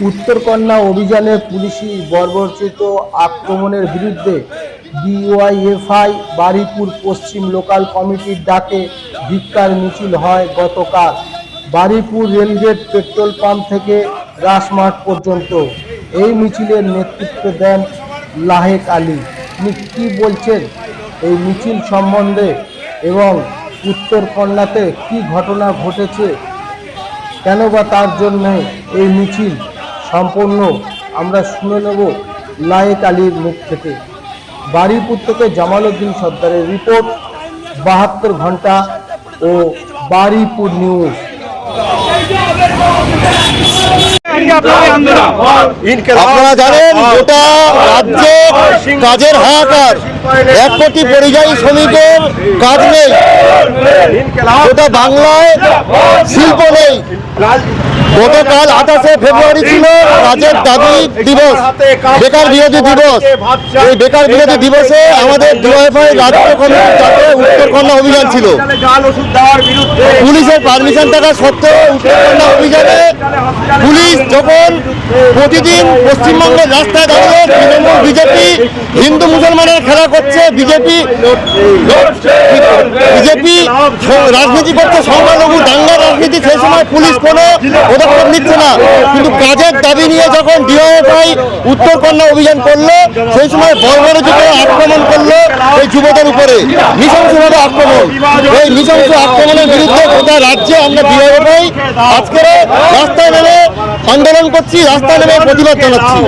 উত্তরকন্যা অভিযানে পুলিশি বর্বরচিত আক্রমণের বিরুদ্ধে ডিওয়াইএফআই বারুইপুর পশ্চিম লোকাল কমিটির ডাকে ভিক্ষার মিছিল হয় গতকাল। বারুইপুর রেলগেট পেট্রোল পাম্প থেকে রাসমাঠ পর্যন্ত। এই মিছিলের নেতৃত্ব দেন লাহেক আলী। তিনি কী বলছেন? এই মিছিল সম্বন্ধে এবং উত্তরকন্যাতে কী ঘটনা ঘটেছে? কেন বা তার জন্য এই মিছিল সম্পূর্ণ আমরা শুনে নেব লায়েক আলীর মুখ থেকে। বারুইপুর থেকে জামাল উদ্দিন সর্দারের রিপোর্ট, বাহাত্তর ঘণ্টা ও বারুইপুর নিউজ। আপনারা জানেন, গোটা রাজ্যে কাজের হাহাকার। এক কোটি পরিযায়ী শ্রমিকের কাজ নেই। গোটা বাংলায় শিল্প নেই। গতকাল আঠাশে ফেব্রুয়ারি ছিল রাজের দাবি দিবস বেকার বিরোধী দিবস। এই বেকার বিরোধী দিবসে আমাদের ডিওয়াইফাই রাজ্য কমিটির চাপে উত্তরকন্যা অভিযান ছিল। পুলিশের পারমিশন থাকা সত্ত্বেও উত্তরকন্যা অভিযানে যখন প্রতিদিন পশ্চিমবঙ্গের রাস্তায় দাঁড়িয়ে তৃণমূল বিজেপি, হিন্দু মুসলমানের খেলা করছে, বিজেপি বিজেপি রাজনীতি করছে সংখ্যালঘু দাঙ্গার রাজনীতি, সেই সময় পুলিশ কোনো পদক্ষেপ নিচ্ছে না। কিন্তু কাজের দাবি নিয়ে যখন ডিওএফআই উত্তরকন্যা অভিযান করল, সেই সময় বর্বরচিত আক্রমণ করল এই যুবদের উপরে। নৃশংসভাবে আক্রমণ। এই নৃশংস আক্রমণের বিরুদ্ধে গোটা রাজ্যে আমরা ডিওএফআই আজকে রাস্তায় নেমে আন্দোলন করছি রাস্তায় নেমে প্রতিবাদ জানাচ্ছি।